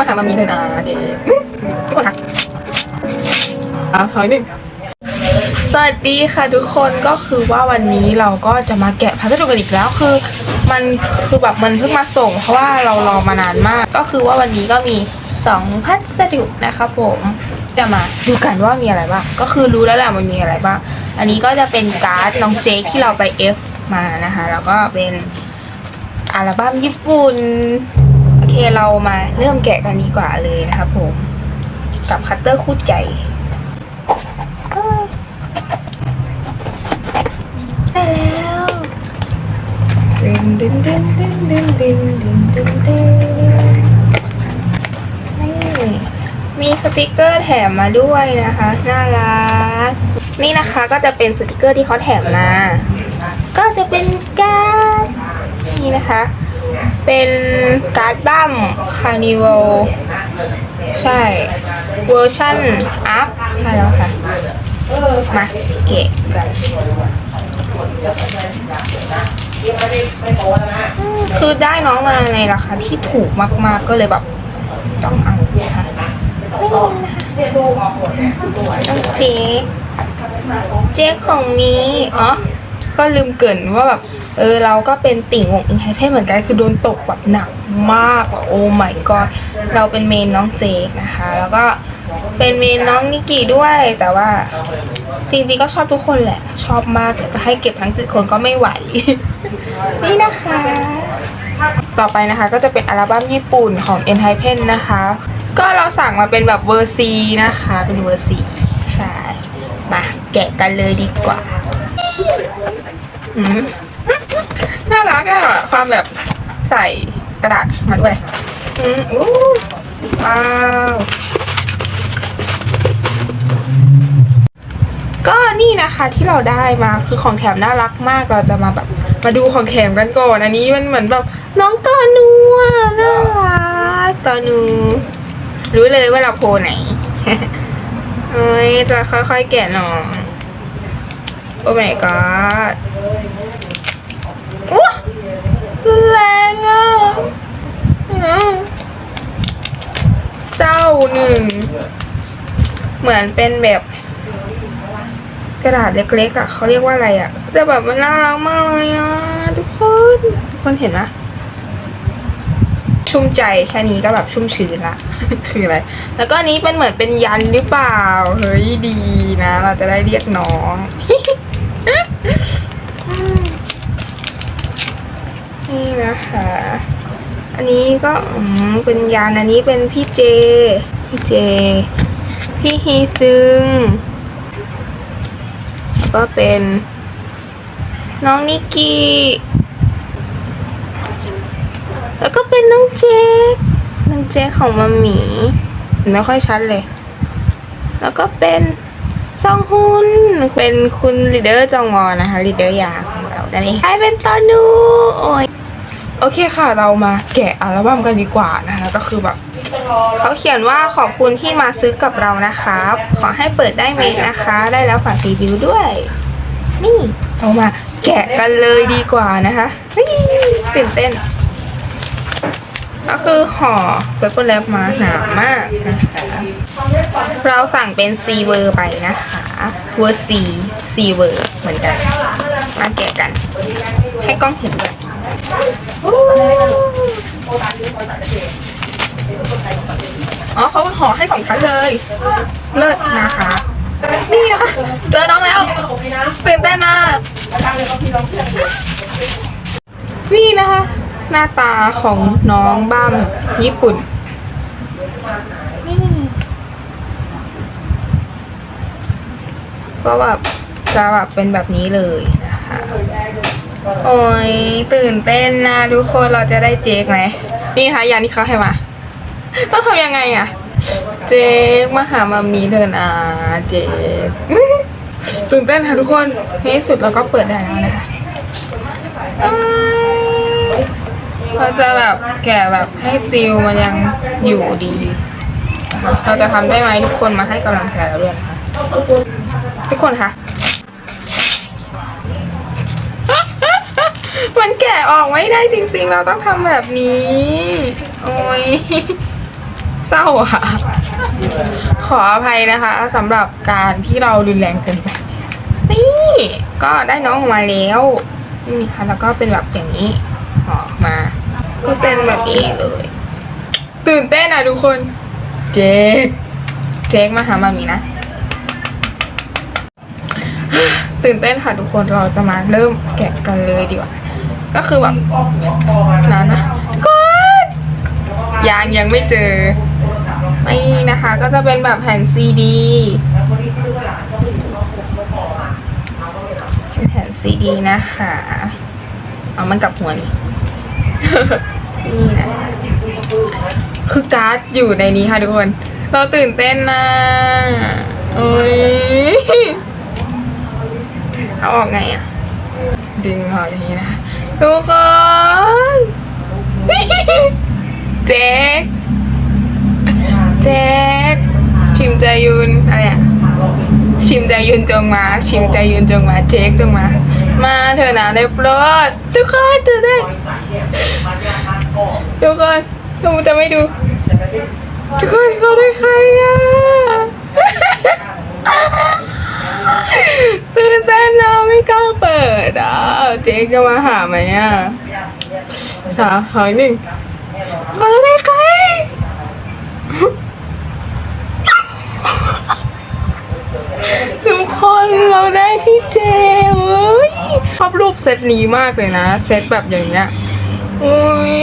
มาหามามีเลยนะเจ๊ทุกคนค่ะอะหอยหนึ่งสวัสดีค่ะทุกคนก็คือว่าวันนี้เราก็จะมาแกะพัสดุกันอีกแล้วคือ มันคือแบบมันเพิ่งมาส่ง เพราะว่าเรารอมานานมาก ก็คือว่าวันนี้ก็มีสองพัสดุนะคะผมจะมาดูกันว่ามีอะไรบ้างก็คือรู้แล้วแหละมันมีอะไรบ้างอันนี้ก็จะเป็นการ์ดน้องเจคที่เราไปเอฟมานะคะแล้วก็เป็นอัลบั้มญี่ปุ่นโอ เคเรามาเริ่มแกะกันดีกว่าเลยนะครับผม กับคัตเตอร์คู่ใจเอ้ยได้แล้วดึงดึงดึงดึงดึงดึงดึงดึงดึงนี่มีสติกเกอร์แถมมาด้วยนะคะ น่ารัก นี่นะคะก็จะเป็นสติกเกอร์ที่เขาแถมมา ก็จะเป็นการ์ดนี่นะคะ เป็นการ์ดบั้มคาร์นิวัลใช่ เวอร์ชั่นอัพใช่แล้วค่ะ มาเกะกันอืมคือได้น้องมาในราคาที่ถูกมาก ๆ ก็เลยแบบ ต้องเอานะคะนี่นะคะน้องเจ๊กเจ๊กของมีอ๋อ ก็ลืมเกินว่าแบบเออเราก็เป็นติ่งวงอิงไฮเพศเหมือนกันคือโดนตกแบบหนักมากแบบโอ้ my god เราเป็นเมนน้องเจกนะคะ แล้วก็เป็นเมนน้องนิกกี้ด้วย แต่ว่าจริงๆก็ชอบทุกคนแหละ ชอบมากแต่จะให้เก็บทั้งจิตคนก็ไม่ไหว นี่นะคะ ต่อไปนะคะก็จะเป็นอัลบั้มญี่ปุ่นของ e n h y p e n นะคะ ก็เราสั่งมาเป็นแบบเวอร์ซีนะคะ เป็นเวอร์ซีใช่มาแกะกันเลยดีกว่า น่ารักอะความแบบใส่กระดาษมาด้วยอืมอู้ว้าวก็นี่นะคะที่เราได้มาคือของแถมน่ารักมากเราจะมาแบบมาดูของแถมกันก่อน อันนี้มันเหมือนแบบน้องตอนูอะน่ารักตอนู รู้เลยว่าเราโพไหนเอ้ยจะค่อยๆแกะหน่อย โอ้ my god อู้รุนแรงอะอืมเศร้าหนึ่ง เหมือนเป็นแบบกระดาษเล็กๆอะเขาเรียกว่าอะไรอะแต่แบบมันน่ารักมากเลยอะทุกคนทุกคนเห็นไหมชุ่มใจแค่นี้ก็แบบชุ่มชื้นละ คืออะไร แล้วก็นนี้เป็นเหมือนเป็นยันหรือเปล่า เฮ้ยดีนะ เราจะได้เรียกน้อง นี่นะคะ อันนี้ก็เป็นยานอันนี้เป็นพี่เจ พี่เจ พี่ฮีซึงก็เป็น น้องนิกกี้ แล้วก็เป็นน้องเจคน้องเจคของมัมหมี ไม่ค่อยชัดเลย แล้วก็เป็น ซองฮุนเป็นคุณลีดเดอร์จองงอนนะคะลีดเดอร์ยาของเราดันนี้ใครเป็นตอนูโอ้ยโอเคค่ะเรามาแกะอัลบั้มกันดีกว่านะคะก็คือแบบเขาเขียนว่าขอบคุณที่มาซื้อกับเรานะครับ ขอให้เปิดได้เมกนะคะ ได้แล้วฝากรีวิวด้วย นี่เรามาแกะกันเลยดีกว่านะคะเฮ้ยตื่นเต้น ก็คือห่อเปเปอร์แลบมาหนามากนะคะ เราสั่งเป็นซีเวอร์ไปนะคะเวอร์ซีซีเวอร์เหมือนกันมาแกะกัน ให้กล้องเห็นด้วยอ๋อเขาห่อให้สองชั้นเลย เลิศนะคะ นี่นะคะ เจอน้องแล้วตื่นเต้นมากนี่นะคะ หน้าตาของน้องบ้ามญี่ปุ่น ก็แบบจะแบบเป็นแบบนี้เลยนะคะ โอ้ยตื่นเต้นนะทุกคนเราจะได้เจ๊กไหมนี่ค่ะยานที่เขาให้มาต้องทำยังไงอะเจ๊กมาหามามีเดินอาเจ๊กตื่นเต้นค่ะทุกคนในที่สุดเราก็เปิดได้แล้วนะคะเราจะแบบแกะแบบให้ซีลมันยังอยู่ดี เราจะทำได้ไหมทุกคนมาให้กำลังใจเราด้วยนะคะ ทุกคนคะมันแกะออกไม่ได้จริงๆ เราต้องทำแบบนี้ โอ้ยเศร้าอะ ขออภัยนะคะสำหรับการที่เรารุนแรงเกินไป นี่ ก็ได้น้องออกมาแล้ว นี่ค่ะ แล้วก็เป็นแบบอย่างนี้ ออกมา ก็เป็นแบบนี้เลย ตื่นเต้นอะทุกคน เจ๊กเจ๊กมาหามามีนะ ตื่นเต้นค่ะทุกคนเราจะมาเริ่มแกะกันเลยดีกว่า ก็คือแบบนานนะก็ยังยังไม่เจอนี่นะคะก็จะเป็นแบบแผ่นซีดีแผ่นซีดีนะคะเอามันกลับหัวนี่นี่นะคะคือการ์ดอยู่ในนี้ค่ะทุกคน เราตื่นเต้นนะโอ้ย เอาออกไงอะดึงออกอย่างนี้นะคะทุกคนเจ๊กเจ๊กชิมใจยุนอะไรอะชิมใจยุนจงมา ชิมใจยุนจงมา เจ๊กจงมา มาเถอะนะได้โปรดทุกคนตื่นเต้นทุกคนทุกคนจะไม่ดู ทุกคนเขาได้ใครอะ ตื่นเต้นนะไม่กล้าเปิดอะเจ๊กจะมาหาไหมอะสามหอยหนึ่งเขาได้ใครทุกคนเราได้พี่เจเว้ยชอบรูปเซตนี้มากเลยนะ เซตแบบอย่างเงี้ยอุ้ย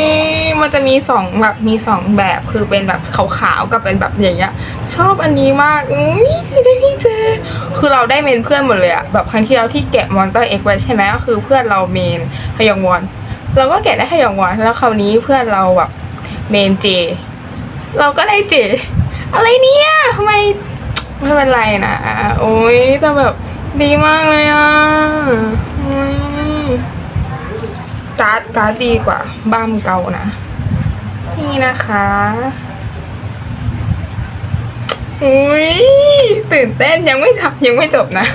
มันจะมีสองแบบมีสองแบบคือเป็นแบบขาวๆกับเป็นแบบอย่างเงี้ยชอบอันนี้มากอุ้ยได้พี่เจ คือเราได้เมนเพื่อนหมดเลยอะแบบครั้งที่แล้วที่แกะมอนเตอร์เอ็กไว้ใช่ไหมก็คือเพื่อนเราเมนฮยองวอนเราก็แกะได้ฮยองวอนแล้วคราวนี้เพื่อนเราแบบเมนเจ เราก็ได้เจ อะไรเนี่ยทำไมไม่เป็นไรนะโอ้ยแต่แบบดีมากเลยอะอุ๊ย การ์ดการ์ดดีกว่าบ้ามเก่านะ นี่นะคะอุ้ยตื่นเต้นยังไม่จบยังไม่จบนะ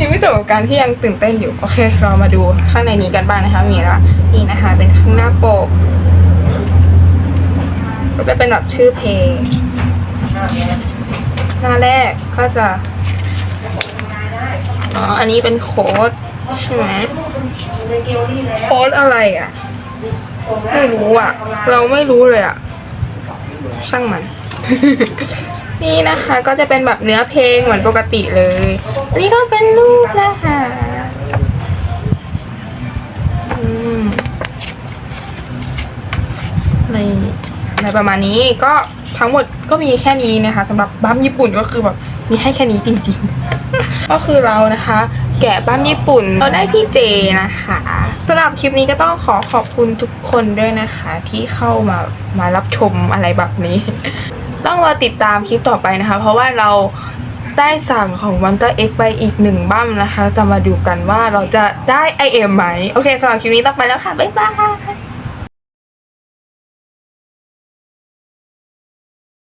ยังไม่จบกับการที่ยังตื่นเต้นอยู่โอเค เรามาดูข้างในนี้กันบ้างนะคะมีละนี่นะคะ เป็นข้างหน้าปกก็จะเป็นแบบชื่อเพลงหน้าแรกก็จะอ๋ออันนี้เป็นโค้ด ใช่ไหมโค้ดอะไรอะ ไม่รู้อะ เราไม่รู้เลยอะ ช่างมัน นี่นะคะก็จะเป็นแบบเนื้อเพลงเหมือนปกติเลยอันนี้ก็เป็นรูปนะคะอืมในในประมาณนี้ก็ทั้งหมดก็มีแค่นี้นะคะสำหรับบ้ามญี่ปุ่นก็คือแบบมีให้แค่นี้จริงๆ ก็คือเรานะคะ แกะบ้ามญี่ปุ่นเราได้พี่เจนะคะสำหรับคลิปนี้ก็ต้องขอขอบคุณทุกคนด้วยนะคะ ที่เข้ามามารับชมอะไรแบบนี้ ต้องรอติดตามคลิปต่อไปนะคะ เพราะว่าเราได้สั่งของ Wonder X ไปอีกหนึ่งบั้มนะคะ จะมาดูกันว่าเราจะได้ IM ไหม โอเคสำหรับคลิปนี้ต้องไปแล้วค่ะ บ๊ายบาย